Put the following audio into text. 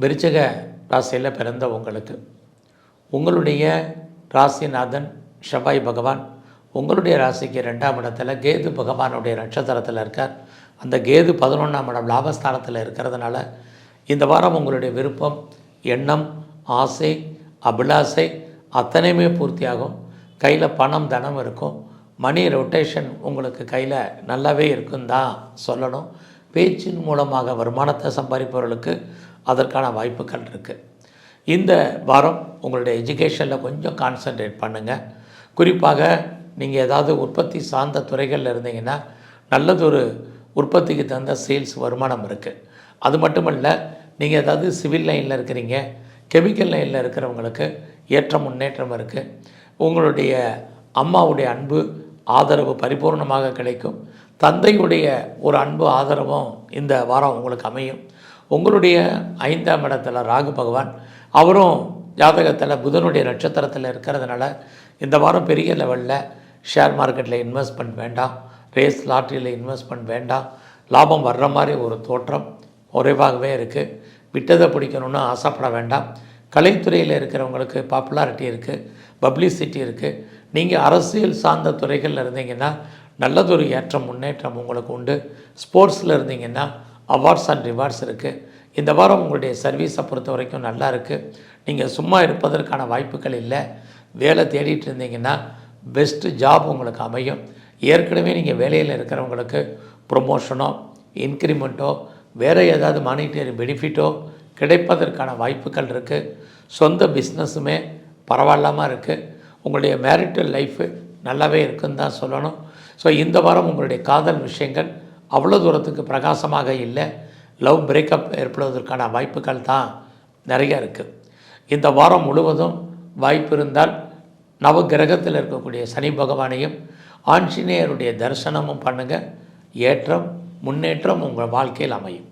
விருச்சக ராசியில் பிறந்த உங்களுக்கு. உங்களுடைய ராசிநாதன் செவ்வாய் பகவான் உங்களுடைய ராசிக்கு ரெண்டாம் இடத்துல கேது பகவானுடைய நட்சத்திரத்தில் இருக்கார். அந்த கேது பதினொன்றாம் இடம் லாபஸ்தானத்தில் இருக்கிறதுனால இந்த வாரம் உங்களுடைய விருப்பம் எண்ணம் ஆசை அபிலாசை அத்தனையுமே பூர்த்தியாகும். கையில் பணம் தனம் இருக்கும். மணி ரொட்டேஷன் உங்களுக்கு கையில் நல்லாவே இருக்குன்னு தான் சொல்லணும். பேச்சின் மூலமாக வருமானத்தை சம்பாதிப்பவர்களுக்கு அதற்கான வாய்ப்புகள் இருக்குது இந்த வாரம் உங்களுடைய எஜுகேஷனில் கொஞ்சம் கான்சென்ட்ரேட் பண்ணுங்கள் குறிப்பாக நீங்கள் ஏதாவது உற்பத்தி சார்ந்த துறைகளில் இருந்தீங்கன்னா நல்லதொரு உற்பத்திக்கு தகுந்த சேல்ஸ் வருமானம் இருக்குது அது மட்டுமல்ல நீங்கள் ஏதாவது சிவில் லைனில் இருக்கிறீங்க கெமிக்கல் லைனில் இருக்கிறவங்களுக்கு ஏற்ற முன்னேற்றம் இருக்குது உங்களுடைய அம்மாவுடைய அன்பு ஆதரவு பரிபூர்ணமாக கிடைக்கும். தந்தையுடைய ஒரு அன்பு ஆதரவும் இந்த வாரம் உங்களுக்கு அமையும். உங்களுடைய ஐந்தாம் இடத்துல ராகு பகவான் அவரும் ஜாதகத்தில் புதனுடைய நட்சத்திரத்தில் இருக்கிறதுனால இந்த வாரம் பெரிய லெவலில் ஷேர் மார்க்கெட்டில் இன்வெஸ்ட்மெண்ட் வேண்டாம் ரேஸ் லாட்ரியில் இன்வெஸ்ட்மெண்ட் வேண்டாம் லாபம் வர்ற மாதிரி ஒரு தோற்றம் குறைவாகவே இருக்குது விட்டதை பிடிக்கணும்னு ஆசைப்பட வேண்டாம். கலைத்துறையில் இருக்கிறவங்களுக்கு பாப்புலாரிட்டி இருக்குது பப்ளிசிட்டி இருக்குது நீங்கள் அரசியல் சார்ந்த துறைகளில் இருந்தீங்கன்னா நல்லதொரு ஏற்றம் முன்னேற்றம் உங்களுக்கு உண்டு. ஸ்போர்ட்ஸில் இருந்தீங்கன்னா அவார்ட்ஸ் அண்ட் ரிவார்ட்ஸ் இருக்குது இந்த வாரம் உங்களுடைய சர்வீஸை பொறுத்த வரைக்கும் நல்லா இருக்குது நீங்கள் சும்மா இருப்பதற்கான வாய்ப்புகள் இல்லை. வேலை தேடிட்டு இருந்தீங்கன்னா பெஸ்ட்டு ஜாப் உங்களுக்கு அமையும். ஏற்கனவே நீங்கள் வேலையில் இருக்கிறவங்களுக்கு ப்ரொமோஷனோ இன்க்ரிமெண்ட்டோ வேறு ஏதாவது மானிட்டரி பெனிஃபிட்டோ கிடைப்பதற்கான வாய்ப்புகள் இருக்குது சொந்த பிஸ்னஸுமே பரவாயில்லாமல் இருக்குது உங்களுடைய மேரிட்டல் லைஃபு நல்லாவே இருக்குன்னு தான் சொல்லணும். ஸோ இந்த வாரம் உங்களுடைய காதல் விஷயங்கள் அவ்வளோ தூரத்துக்கு பிரகாசமாக இல்லை. லவ் பிரேக்கப் ஏற்படுவதற்கான வாய்ப்புகள் தான் நிறைய இருக்குது இந்த வாரம் முழுவதும் வாய்ப்பு இருந்தால் நவகிரகத்தில் இருக்கக்கூடிய சனி பகவானையும் ஆஞ்சநேயருடைய தரிசனமும் பண்ணுங்கள் ஏற்றம் முன்னேற்றம் உங்கள் வாழ்க்கையில் அமையும்.